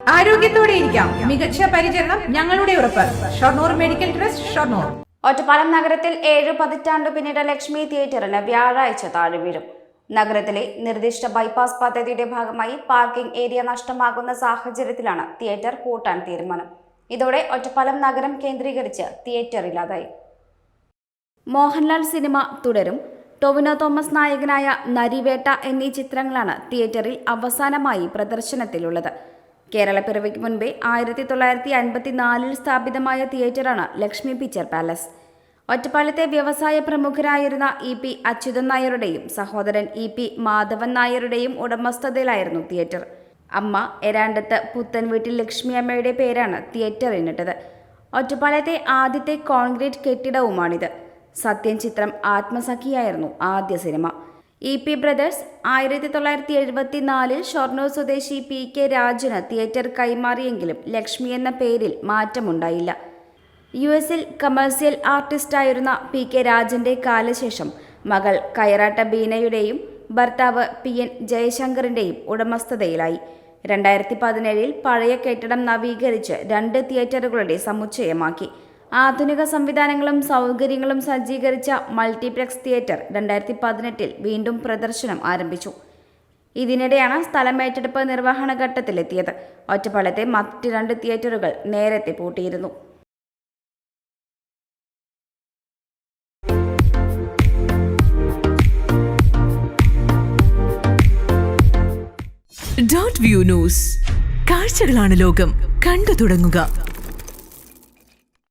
ആരോഗ്യത്തോടെ ഇരിക്കാം. മികച്ച പരിചരണം ഞങ്ങളുടെ ഉറപ്പ്. Shoranur medical trust Shoranur. Ottapalam നഗരത്തിൽ ഏഴ് പതിറ്റാണ്ട് പിന്നിട്ട ലക്ഷ്മി തിയേറ്ററിന് വ്യാഴാഴ്ച താഴെ വീഴും. നഗരത്തിലെ നിർദ്ദിഷ്ട ബൈപ്പാസ് പദ്ധതിയുടെ ഭാഗമായി പാർക്കിംഗ് ഏരിയ നഷ്ടമാകുന്ന സാഹചര്യത്തിലാണ് തിയേറ്റർ പൂട്ടാൻ തീരുമാനം. ഇതോടെ ഒറ്റപ്പാലം നഗരം കേന്ദ്രീകരിച്ച് തിയേറ്റർ ഇല്ലാതായി. മോഹൻലാൽ സിനിമ തുടരും. ടൊവിനോ തോമസ് നായകനായ നരിവേട്ട എന്നീ ചിത്രങ്ങളാണ് തിയേറ്ററിൽ അവസാനമായി പ്രദർശനത്തിലുള്ളത്. കേരളപ്പിറവിക്ക് മുൻപേ ആയിരത്തി തൊള്ളായിരത്തി അൻപത്തിനാലിൽ സ്ഥാപിതമായ തിയേറ്ററാണ് ലക്ഷ്മി പിക്ചർ പാലസ്. ഒറ്റപ്പാലത്തെ വ്യവസായ പ്രമുഖരായിരുന്ന ഇ പി അച്യുതൻ നായരുടെയും സഹോദരൻ ഇ പി മാധവൻ നായരുടെയും ഉടമസ്ഥതയിലായിരുന്നു തിയേറ്റർ. അമ്മ എരാണ്ടത്ത് പുത്തൻ വീട്ടിൽ ലക്ഷ്മി അമ്മയുടെ പേരാണ് തിയേറ്ററിനിട്ടത്. ഒറ്റപ്പാലത്തെ ആദ്യത്തെ കോൺക്രീറ്റ് കെട്ടിടവുമാണിത്. സത്യൻ ചിത്രം ആത്മസഖിയായിരുന്നു ആദ്യ സിനിമ. ഇ പി ബ്രദേഴ്സ് ആയിരത്തി തൊള്ളായിരത്തി എഴുപത്തിനാലിൽ ഷൊർണൂർ സ്വദേശി പി കെ രാജന് തിയേറ്റർ കൈമാറിയെങ്കിലും ലക്ഷ്മി എന്ന പേരിൽ മാറ്റമുണ്ടായില്ല. യു എസിൽ കമേഴ്സ്യൽ ആർട്ടിസ്റ്റായിരുന്ന പി കെ രാജന്റെ കാലശേഷം മകൾ കയറാട്ട ബീനയുടെയും ഭർത്താവ് പി എൻ ജയശങ്കറിന്റെയും ഉടമസ്ഥതയിലായി. രണ്ടായിരത്തി പതിനേഴിൽ പഴയ കെട്ടിടം നവീകരിച്ച് രണ്ട് തിയേറ്ററുകളുടെ സമുച്ചയമാക്കി. ആധുനിക സംവിധാനങ്ങളും സൗകര്യങ്ങളും സജ്ജീകരിച്ച മൾട്ടിപ്ലക്സ് തിയേറ്റർ രണ്ടായിരത്തി പതിനെട്ടിൽ വീണ്ടും പ്രദർശനം ആരംഭിച്ചു. ഇതിനിടെയാണ് സ്ഥലം ഏറ്റെടുപ്പ് നിർവഹണ ഘട്ടത്തിലെത്തിയത്. ഒറ്റപ്പാലത്തെ മറ്റ് രണ്ട് തിയേറ്ററുകൾ നേരത്തെ പൂട്ടിയിരുന്നു. ഡോട്ട് വ്യൂ ന്യൂസ് കാഴ്ചകളാണ് ലോകം. കണ്ടു തുടങ്ങുക.